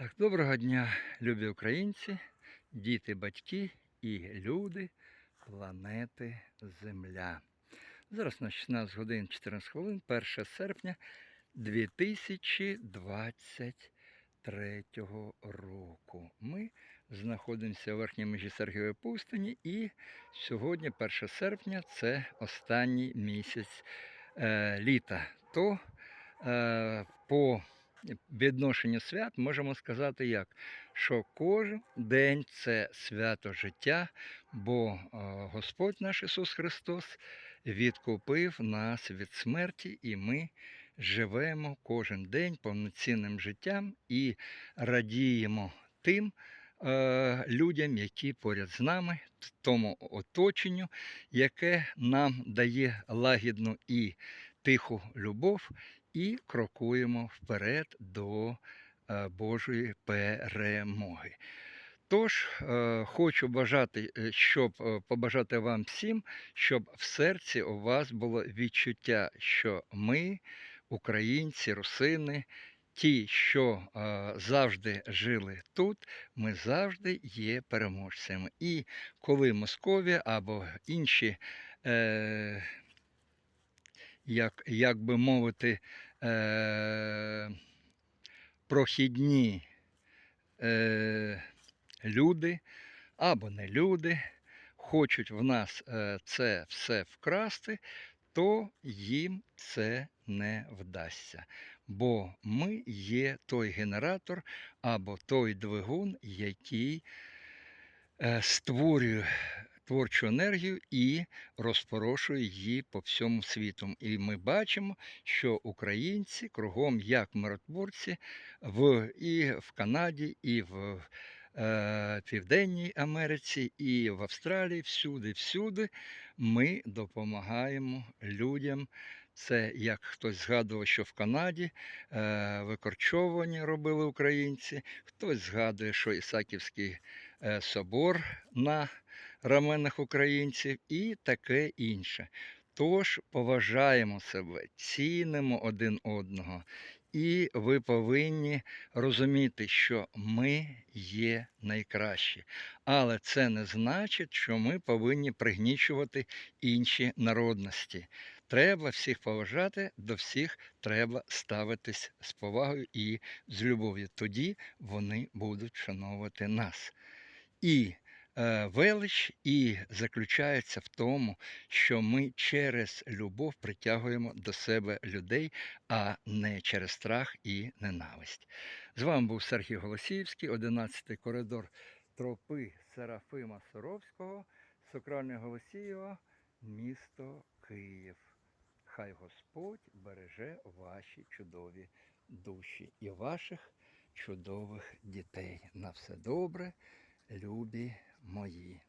Так, доброго дня, любі українці, діти, батьки і люди планети Земля. Зараз на 16 годин 14 хвилин, 1 серпня 2023 року. Ми знаходимося в верхній межі Сергієвої пустині, і сьогодні, 1 серпня, це останній місяць е, літа. То е, по відношенню свят можемо сказати як, що кожен день це свято життя, бо е, Господь наш Ісус Христос відкупив нас від смерті, і ми живемо кожен день повноцінним життям і радіємо тим е, людям, які поряд з нами, тому оточенню, яке нам дає лагідну і тиху любов, і крокуємо вперед до е, Божої перемоги. Тож е, хочу бажати, е, щоб побажати вам всім, щоб в серці у вас було відчуття, що ми, українці, русини, ті, що завжди жили тут, ми завжди є переможцями. І коли Московія або інші, як, як би мовити, е, прохідні е, люди або не люди хочуть в нас е, це все вкрасти, то їм це не вдасться. Бо ми є той генератор або той двигун, який е, створює творчу енергію і розпорошує її по всьому світу. І ми бачимо, що українці кругом як миротворці в, і в Канаді, і в е, Південній Америці, і в Австралії, всюди, всюди ми допомагаємо людям. Це як хтось згадував, що в Канаді е, викорчовування робили українці, хтось згадує, що Ісаківський е, собор на раменах українців і таке інше. Тож поважаємо себе, цінимо один одного, і ви повинні розуміти, що ми є найкращі. Але це не значить, що ми повинні пригнічувати інші народності. Треба всіх поважати, до всіх треба ставитись з повагою і з любов'ю. Тоді вони будуть шановувати нас. І велич і заключається в тому, що ми через любов притягуємо до себе людей, а не через страх і ненависть. З вами був Сергій Голосіївський, 11 коридор тропи Серафима Соровського, Сокральне Голосієва, місто Київ. Хай Господь береже ваші чудові душі і ваших чудових дітей. На все добре, любі 莫疑。